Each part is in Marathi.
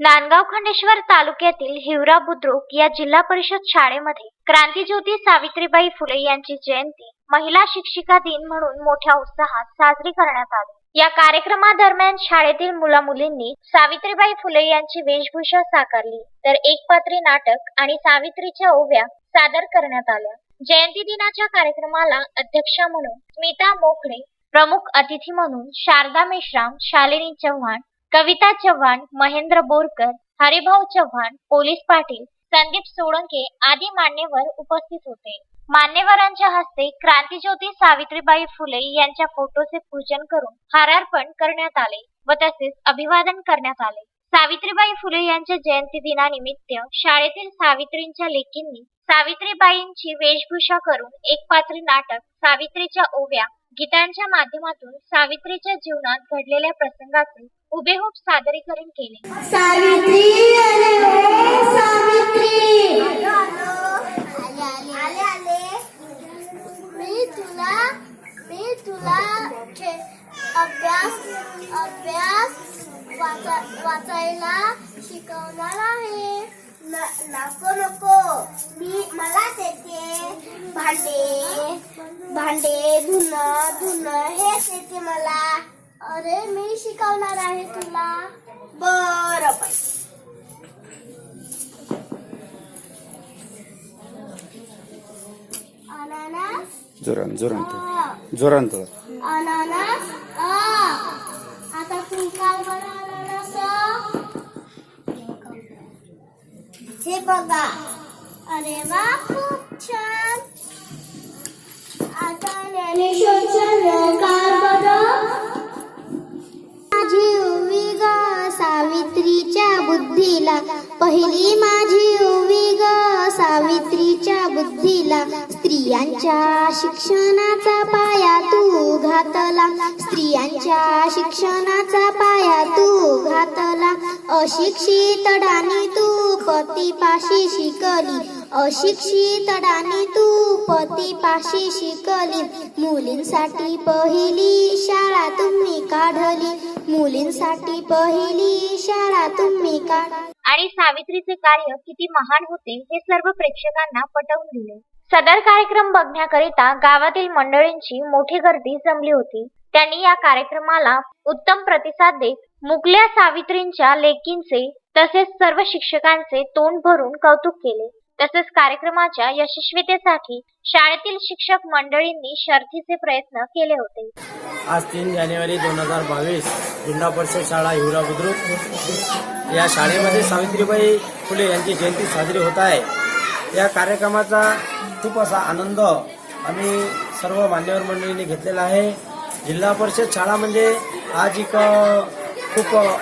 नांदगाव खंडेश्वर तालुक्यातील हिवरा बुद्रुक या जिल्हा परिषद शाळेमध्ये क्रांतीज्योती सावित्रीबाई फुले यांची जयंती महिला शिक्षिका दिन म्हणून मोठ्या उत्साहात साजरी करण्यात आली. या कार्यक्रमादरम्यान शाळेतील मुला मुलींनी सावित्रीबाई फुले यांची वेशभूषा साकारली. तर एकपात्री नाटक आणि सावित्रीच्या ओव्या सादर करण्यात आल्या. जयंती दिनाच्या कार्यक्रमाला अध्यक्षा म्हणून स्मिता मोखडे प्रमुख अतिथी म्हणून शारदा मेश्राम शालिनी चव्हाण कविता चव्हाण महेंद्र बोरकर हरिभाऊ चव्हाण पोलीस पाटील संदीप सोळंके आदी मान्यवर उपस्थित होते. मान्यवरांच्या हस्ते क्रांतीज्योती सावित्रीबाई फुले यांच्या फोटोचे पूजन करून हारार्पण करण्यात आले व तसेच अभिवादन करण्यात आले. सावित्रीबाई फुले यांच्या जयंती दिनानिमित्त शाळेतील सावित्रींच्या लेकींनी सावित्रीबाईंची वेशभूषा करून एक पात्री नाटक सावित्रीच्या ओव्या गीतांच्या माध्यमातून सावित्रीच्या जीवनात घडलेल्या प्रसंगाचे हुबेहूब सादरीकरण केले. सावित्री हो, आले सावित्री. आले आले मी तुला मी तुला अभ्यास अभ्यास वाचा वाचायला शिकवणार आहे. न- नको नको. मी मला देते भांडे. भांडे धुणं धुणं हेच येते मला. अरे मी शिकवणार आहे तुला. बरं अननस? जोरान जोरान जोरान तो अननस? अ आता तू काय बरं अननस. हे बघा. अरे वा खूप बुद्धीला. पहिली माझी उवी ग सावित्रीच्या बुद्धीला. स्त्रियांच्या शिक्षणाचा पाया तू घातला. स्त्रियांच्या शिक्षणाचा पाया तू घातला. अशिक्षित डाणी तू पतीपाशी शिकली. अशिक्षित डाणी तू पतीपाशी शिकली. मुलींसाठी पहिली शाळा तुम्ही काढली. मुलींसाठी पहिली शाळा तुम्ही काढ. आणि सावित्रीचे कार्य किती महान होते हे सर्व प्रेक्षकांना पटवून दिले. सदर कार्यक्रम बघण्याकरिता गावातील मंडळींची मोठी गर्दी जमली होती. त्यांनी या कार्यक्रमाला उत्तम प्रतिसाद देत मुकल्या सावित्रींच्या लेकींचे तसेच सर्व शिक्षकांचे तोंड भरून कौतुक केले. तसेच कार्यक्रमाच्या यशस्वीतेसाठी शाळेतील शिक्षक मंडळींनी शर्थीचे प्रयत्न केले होते. आज तीन जानेवारी दोन हजार बावीस जिल्हा परिषद शाळा हिवरा बुद्रुक. या शाळेमध्ये सावित्रीबाई फुले यांची जयंती साजरी होत आहे. या कार्यक्रमाचा खूप असा आनंद आम्ही सर्व मान्यवर मंडळींनी घेतलेला आहे. जिल्हा परिषद शाळा म्हणजे आज एक खूप अ,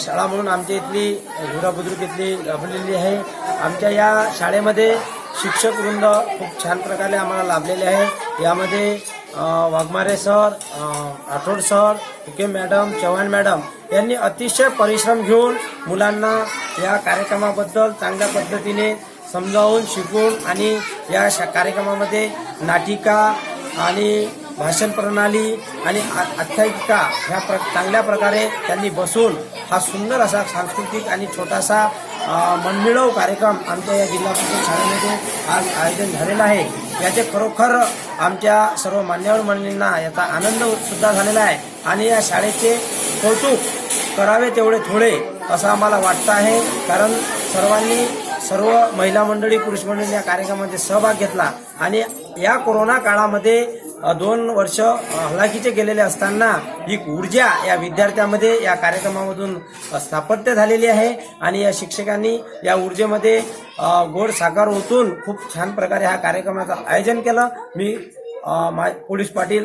शाळा म्हणून आमच्या इथली हिरा बुद्रुक इथली लाभलेली आहे. आमच्या या शाळेमध्ये शिक्षक वृंद खूप छान प्रकारे आम्हाला लाभलेले आहे. यामध्ये Waghmare sir Rathod sir Huke madam Chavan madam यांनी अतिशय परिश्रम घेऊन मुलांना या कार्यक्रमाबद्दल चांगल्या पद्धतीने समजावून शिकून आणि या शा- कार्यक्रमामध्ये नाटिका आणि भाषण प्रणाली आणि आख्यायिका ह्या प्र चांगल्या प्रकारे त्यांनी बसून हा सुंदर असा सांस्कृतिक आणि छोटासा मनमिळव कार्यक्रम आमच्या या जिल्हा परिषद शाळेमध्ये आज आयोजन झालेलं आहे. याचे खरोखर आमच्या सर्व मान्यवर मंडळींना याचा आनंद सुद्धा झालेला आहे. आणि या शाळेचे कौतुक करावे तेवढे थोडे असं आम्हाला वाटतं आहे. कारण सर्वांनी सर्व महिला मंडळी पुरुष मंडळी या कार्यक्रमामध्ये सहभाग घेतला. आणि या कोरोना काळामध्ये दोन वर्ष हलाखीचे गेलेले असताना ही ऊर्जा या विद्यार्थ्यामध्ये या कार्यक्रमामधून स्थापत्य झालेली आहे. आणि या शिक्षकांनी या ऊर्जेमध्ये गोड साकार ओतून खूप छान प्रकारे हा कार्यक्रमाचं आयोजन केलं. मी मा पोलीस पाटील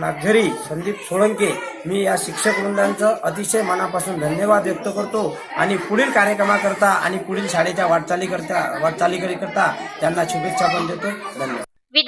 नागझरी संदीप सोळंके मी या शिक्षक वृंदांचं अतिशय मनापासून धन्यवाद व्यक्त करतो. आणि पुढील कार्यक्रमाकरता आणि पुढील शाळेच्या वाटचालीकरता वाटचालीकरीकरता त्यांना शुभेच्छा पण देतो. धन्यवाद.